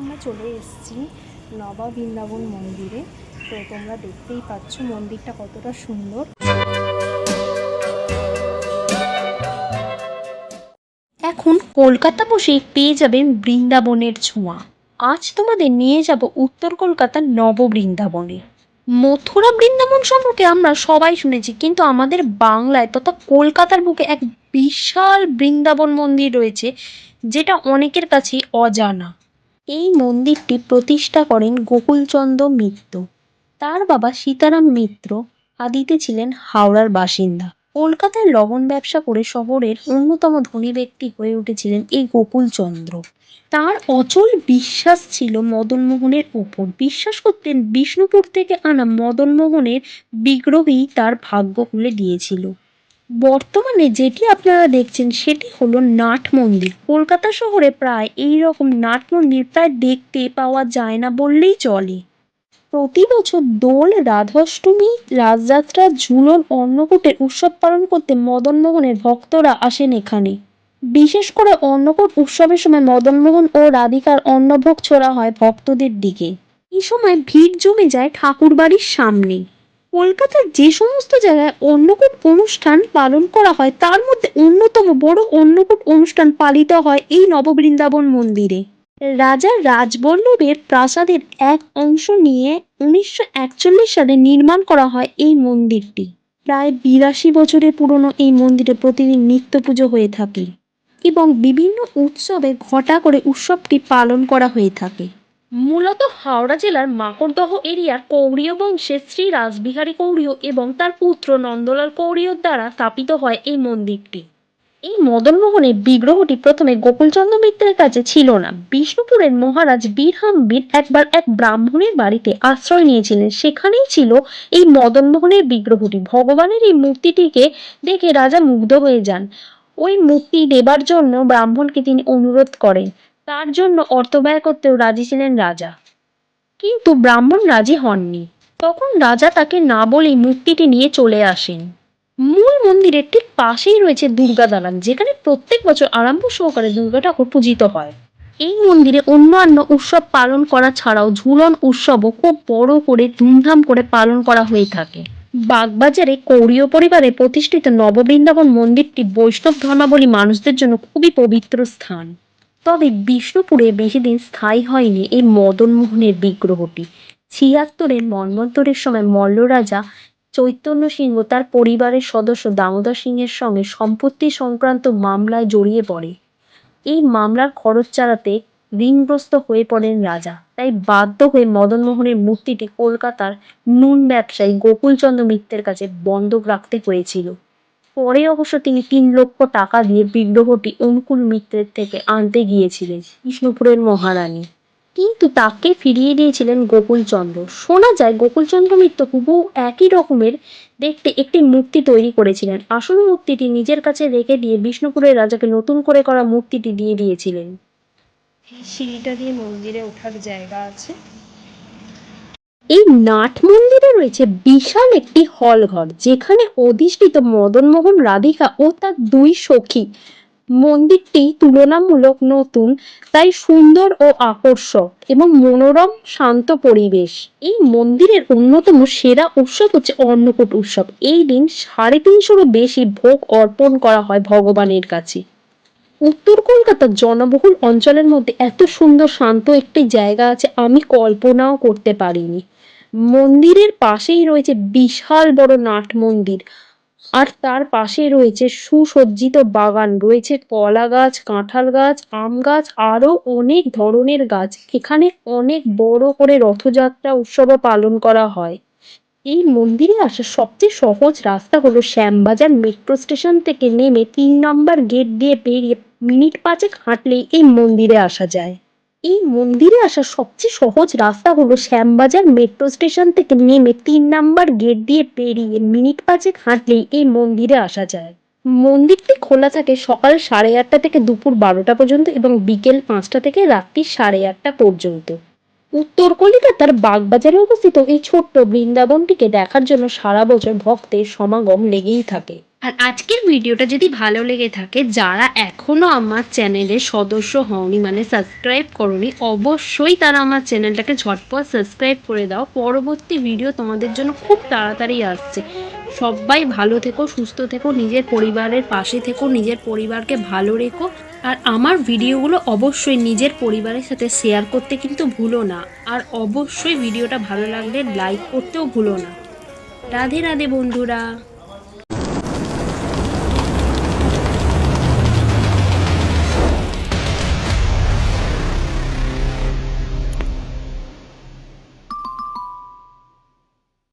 আমরা চলে এসেছি নবা বৃন্দাবন মন্দিরে। তো তোমরা দেখতেই পাচ্ছ মন্দিরটা কতটা সুন্দর। এখন কলকাতা বসে পেয়ে যাবেন বৃন্দাবনের ছোঁয়া। আজ তোমাদের নিয়ে যাব উত্তর কলকাতার নব বৃন্দাবনে। মথুরা বৃন্দাবন সম্পর্কে আমরা সবাই শুনেছি, কিন্তু আমাদের বাংলায় তথা কলকাতার বুকে এক বিশাল বৃন্দাবন মন্দির রয়েছে, যেটা অনেকের কাছেই অজানা। এই মন্দিরটি প্রতিষ্ঠা করেন গোকুলচন্দ্র মিত্র। তার বাবা সীতারাম মিত্র আদিতে ছিলেন হাওড়ার বাসিন্দা। কলকাতায় লবণ ব্যবসা করে শহরের অন্যতম ধনী ব্যক্তি হয়ে উঠেছিলেন এই গোকুলচন্দ্র। তার অচল বিশ্বাস ছিল মদনমোহনের উপর। বিশ্বাস করতেন বিষ্ণুপুর থেকে আনা মদনমোহনের বিগ্রহই তার ভাগ্য খুলে দিয়েছিল। বর্তমানে যেটি আপনারা দেখছেন সেটি হলো নাট মন্দির। কলকাতা শহরে প্রায় এই রকম নাট মন্দির প্রায় দেখতে পাওয়া যায় না বললেই চলে। প্রতি বছর দোল, রাধাষ্টমী, রাজযাত্রা, ঝুলন অন্নকূটের উৎসব পালন করতে মদনমোহনের ভক্তরা আসেন এখানে। বিশেষ করে অন্নকূট উৎসবের সময় মদনমোহন ও রাধিকার অন্নভোগ ছোড়া হয় ভক্তদের দিকে। এই সময় ভিড় জমে যায় ঠাকুরবাড়ির সামনে। কলকাতার যে সমস্ত জায়গায় অন্নকূট অনুষ্ঠান পালন করা হয়, তার মধ্যে অন্যতম বড় অন্নকূট অনুষ্ঠান পালিত হয় এই নববৃন্দাবন মন্দিরে। রাজা রাজবল্লভের প্রাসাদের এক অংশ নিয়ে উনিশশো একচল্লিশ সালে নির্মাণ করা হয় এই মন্দিরটি। প্রায় বিরাশি বছরের পুরনো এই মন্দিরে প্রতিদিন নিত্য পুজো হয়ে থাকে এবং বিভিন্ন উৎসবে ঘটা করে উৎসবটি পালন করা হয়ে থাকে। মূলত হাওড়া জেলার মাকড়দহ এরিয়ার কৌড়ীয় বংশের শ্রী রাসবিহারী কৌড়ীয় এবং তার পুত্র নন্দলাল কৌড়ীয়র দ্বারা স্থাপিত হয় এই মন্দিরটি। এই মদনমোহনের বিগ্রহটি প্রথমে গোকুলচন্দ্র মিত্রের কাছে ছিল না। বিষ্ণুপুরের মহারাজ বীরহাম্বির একবার এক ব্রাহ্মণের বাড়িতে আশ্রয় নিয়েছিলেন। সেখানেই ছিল এই মদনমোহনের বিগ্রহটি। ভগবানের এই মূর্তিটিকে দেখে রাজা মুগ্ধ হয়ে যান। ওই মূর্তি দেবার জন্য ব্রাহ্মণকে তিনি অনুরোধ করেন। তার জন্য অর্থ ব্যয় করতেও রাজি ছিলেন রাজা। কিন্তু ব্রাহ্মণ রাজি হননি। তখন রাজা তাকে না বলেই মূর্তিটি নিয়ে চলে আসেন। মূল মন্দিরের ঠিক পাশেই রয়েছে দুর্গা দালান, যেখানে প্রত্যেক বছর আরম্ভ সহকারে দুর্গা ঠাকুর পূজিত হয়। এই মন্দিরে অন্যান্য উৎসব পালন করা ছাড়াও ঝুলন উৎসবও খুব বড় করে ধুমধাম করে পালন করা হয়ে থাকে। বাগবাজারে কৌরীয় পরিবারে প্রতিষ্ঠিত নববৃন্দাবন মন্দিরটি বৈষ্ণব ধর্মাবলী মানুষদের জন্য খুবই পবিত্র স্থান। তবে বিষ্ণুপুরে বেশি দিন স্থায়ী হয়নি এই মদনমোহনের বিগ্রহটি। ছিয়াত্তরের মন্বন্তরের সময় মল্ল রাজা চৈতন্য সিংহ তার পরিবারের সদস্য দামোদর সিংহের সঙ্গে সম্পত্তি সংক্রান্ত মামলায় জড়িয়ে পড়ে। এই মামলার খরচ চালাতে ঋণগ্রস্ত হয়ে পড়েন রাজা। তাই বাধ্য হয়ে মদনমোহনের মূর্তিটি কলকাতার নুন ব্যবসায়ী গোকুলচন্দ্র মিত্রের কাছে বন্ধক রাখতে হয়েছিল। পরে অবশ্য তিনি তিন লক্ষ টাকা দিয়ে বিগ্রহটি অনুকূল মিত্রের থেকে আনতে গিয়েছিলেন বিষ্ণুপুরের মহারানী। কিন্তু তাকে ফিরিয়ে দিয়েছিলেন গোকুলচন্দ্র। শোনা যায় গোকুলচন্দ্র মিত্র হুবহু একই রকমের দেখতে একটি মূর্তি তৈরি করেছিলেন। আসল মূর্তিটি নিজের কাছে রেখে দিয়ে বিষ্ণুপুরের রাজাকে নতুন করে করা মূর্তিটি দিয়ে দিয়েছিলেন। সিঁড়িটা দিয়ে মন্দিরে ওঠার জায়গা আছে? এই নাট মন্দিরে রয়েছে বিশাল একটি হল ঘর, যেখানে অধিষ্ঠিত মদনমোহন রাধিকা ও তার দুই সখী। মন্দিরটি তুলনামূলক নতুন, তাই সুন্দর ও আকর্ষক এবং মনোরম, শান্ত পরিবেশ। এই মন্দিরের অন্যতম সেরা উৎসব হচ্ছে অন্নকূট উৎসব। এই দিন সাড়ে তিনশোরও বেশি ভোগ অর্পণ করা হয় ভগবানের কাছে। উত্তর কলকাতার জনবহুল অঞ্চলের মধ্যে এত সুন্দর, শান্ত একটি জায়গা আছে, আমি কল্পনাও করতে পারিনি। মন্দিরের পাশেই রয়েছে বিশাল বড় নাট মন্দির। আর তার পাশে রয়েছে সুসজ্জিত বাগান, রয়েছে কলা গাছ, কাঁঠাল গাছ, আম গাছ, আরও অনেক ধরনের গাছ। এখানে অনেক বড় করে রথযাত্রা উৎসবও পালন করা হয়। এই মন্দিরে আসার সবচেয়ে সহজ রাস্তা হলো শ্যামবাজার মেট্রো স্টেশন থেকে নেমে তিন নম্বর গেট দিয়ে পেরিয়ে মিনিট পাঁচেক হাঁটলেই এই মন্দিরে আসা যায়। এই মন্দিরে আসার সবচেয়ে সহজ রাস্তা হলো শ্যামবাজার মেট্রো স্টেশন থেকে নেমে তিন নাম্বার গেট দিয়ে পেরিয়ে মিনিট পাঁচেক হাঁটলেই এই মন্দিরে আসা যায়। মন্দিরটি খোলা থাকে সকাল সাড়ে আটটা থেকে দুপুর বারোটা পর্যন্ত এবং বিকেল পাঁচটা থেকে রাত্রি সাড়ে আটটা পর্যন্ত। উত্তর কলিকাতার বাগবাজারে অবস্থিত এই ছোট্ট বৃন্দাবনটিকে দেখার জন্য সারা বছর ভক্তের সমাগম লেগেই থাকে। আর আজকের ভিডিওটা যদি ভালো লেগে থাকে, যারা এখনও আমার চ্যানেলের সদস্য হওনি মানে সাবস্ক্রাইব করনি, অবশ্যই তারা আমার চ্যানেলটাকে ঝটপট সাবস্ক্রাইব করে দাও। পরবর্তী ভিডিও তোমাদের জন্য খুব তাড়াতাড়ি আসছে। সবাই ভালো থেকো, সুস্থ থেকো, নিজের পরিবারের পাশে থেকো, নিজের পরিবারকে ভালো রেখো। আর আমার ভিডিওগুলো অবশ্যই নিজের পরিবারের সাথে শেয়ার করতে কিন্তু ভুলো না। আর অবশ্যই ভিডিওটা ভালো লাগলে লাইক করতেও ভুলো না। রাধে রাধে বন্ধুরা।